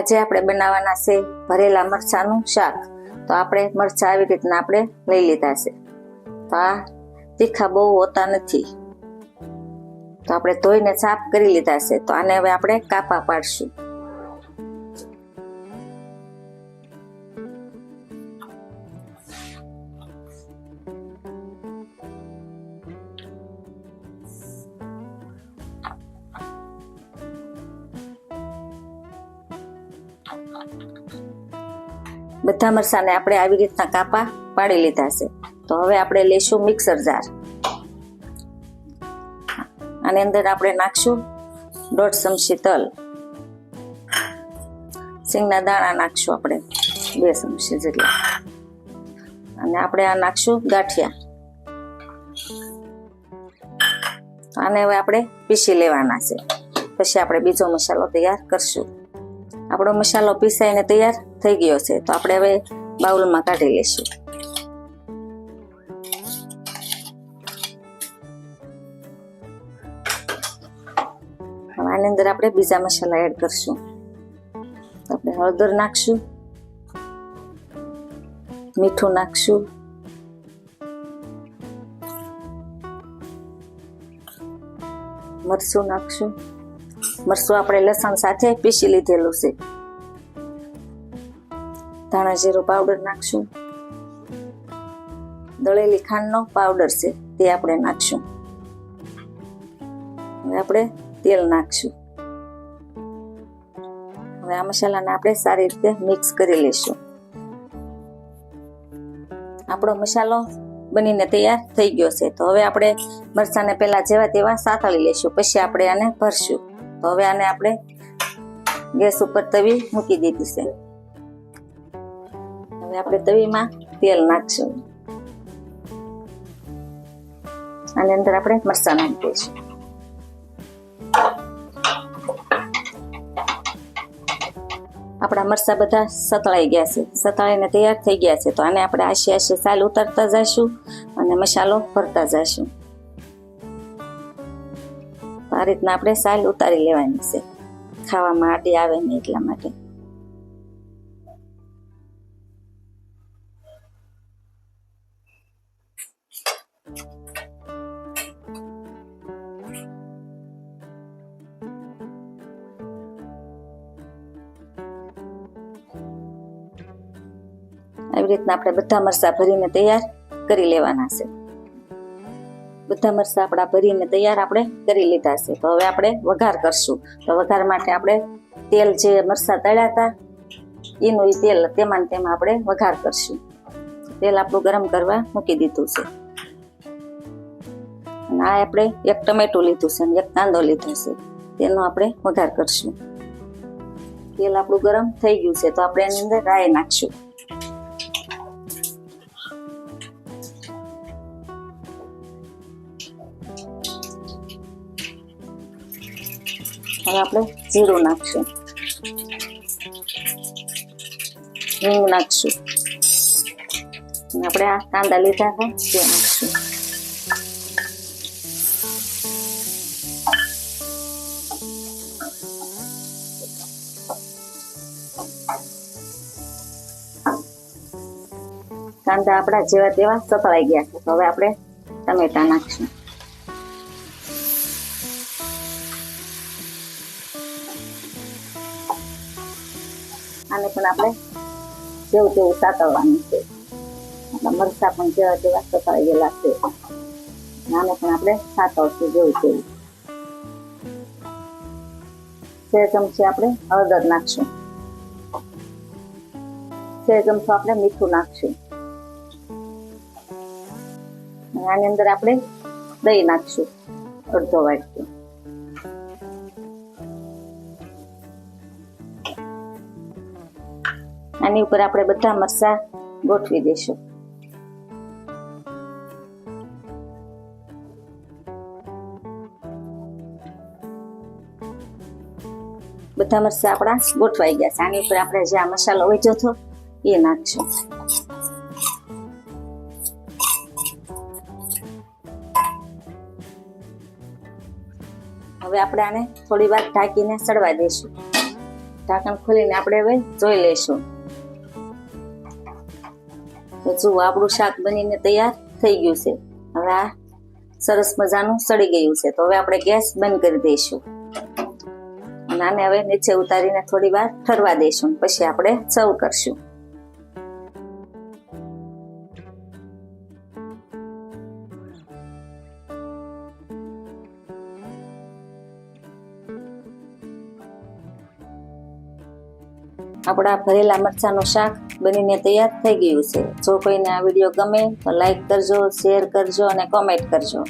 આજે આપણે બનાવવાના છે ભરેલા મરચાનું શાક. તો આપણે મરચાં આવી રીતના આપણે લઈ લીધા છે. તો આ તીખા બહુ હોતા નથી. તો આપણે ધોઈને સાફ કરી લીધા છે. તો આને હવે આપણે કાપા પાડશું. બધા મરસાને આપણે આવી રીતના કાપા પાડી લીધા છે. તો હવે આપણે લઈશું મિક્સર જાર. આની અંદર આપણે નાખશું દોઢ ચમચી તલ. સિંગના દાણા નાખશું આપણે બે ચમચી જેટલા. અને આપણે આ નાખશું ગાંઠિયા. આને હવે આપણે પીસી લેવાના છે. પછી આપણે બીજો મસાલો તૈયાર કરશું. આપણો મસાલો પીસાઈને તૈયાર થઈ ગયો છે, તો આપણે હવે બાઉલમાં કાઢી લઈશું. આની અંદર આપણે બીજા મસાલા એડ કરશું. આપણે હળદર નાખશું, મીઠું નાખશું, મરચું નાખશું મરચું આપણે લસણ સાથે પીસી લીધેલું છે. ધાણા જીરું પાવડર નાખશું. દળેલી ખાંડનો પાવડર છે, તે આપણે નાખશું. હવે આપણે તેલ નાખશું. હવે આ મસાલાને આપણે સારી રીતે મિક્સ કરી લઈશું. આપણો મસાલો બનીને તૈયાર થઈ ગયો છે, તો હવે આપણે મરચાંને પહેલાં જેવા તેવા સાતળી લઈશું, પછી આપણે આને ભરશું. તો હવે આને આપણે ગેસ ઉપર તવી મૂકી દીધી છે. હવે આપણે તવીમાં તેલ નાખશું. આની અંદર આપણે મરચાં નાખી દઈશું આપણા મરચા બધા સતળાઈ ગયા છે. સતળાઈને તૈયાર થઈ ગયા છે. તો આને આપણે આશી આશી સાલ ઉતારતા જઈશું અને મસાલો ભરતા જઈશું આ રીતના આપણે સાલ ઉતારી લેવાની છે. ખાવામાં આડી આવે ને એટલા માટે. આવી રીતના આપણે બધા મરચાં ભરીને તૈયાર કરી લેવાના છે. બધા મરચાં આપણા ભરીને તૈયાર આપણે કરી લીધા છે. તો હવે આપણે વઘાર કરશું. તો વઘાર માટે આપણે તેલ જે મરચાં તળ્યા હતા, એનું એ તેલ તેમાં તેમાં આપણે વઘાર કરશું. તેલ આપણું ગરમ કરવા મૂકી દીધું છે. અને આ આપણે એક ટમેટું લીધું છે અને એક કાંદો લીધો છે. તેનો આપણે વઘાર કરશું. તેલ આપણું ગરમ થઈ ગયું છે. તો આપણે એની અંદર રાઈ નાખશું. હવે આપણે જીરું નાખશું હિંગ નાખશું આપણે આ કાંદા લીધા હતા તે નાખશું કાંદા આપણા જેવા તેવા સતળાઈ ગયા છે તો હવે આપણે ટમેટા નાખશું આને પણ આપણે જેવું તેવું સાતળવાનું છે. આપણા મરચા પણ જેવા તેવા સતળાઈ ગયેલા છે. આને પણ આપણે સાતળશું જેવું તેવું. બે ચમચી આપણે હળદર નાખશું. બે ચમચો આપણે મીઠું નાખશું. આની અંદર આપણે દહીં નાખશું. અડધો વાટકી. આની ઉપર આપણે બધા મરચા ગોઠવી દઈશું. બધા મરચા આપણા ગોઠવાઈ ગયા છે. આની ઉપર આપણે જે આ મસાલો વેચ્યો હતો, એ નાખશું. હવે આપણે આને થોડી વાર ઢાંકીને સડવા દઈશું. ઢાંકણ ખોલીને આપણે હવે જોઈ લઈશું. જુઓ આપણું શાક બનીને તૈયાર થઈ ગયું છે. હવે આ સરસ મજાનું સડી ગયું છે. તો હવે આપણે ગેસ બંધ કરી દઈશું. અને આને હવે નીચે ઉતારીને થોડી વાર ઠરવા દઈશું. પછી આપણે સર્વ કરશું. આપણા ભરેલા મરચાનું શાક બનીને તૈયાર થઈ ગયું છે. જો કોઈને આ વીડિયો ગમે તો લાઈક કરજો શેર કરજો અને કોમેન્ટ કરજો.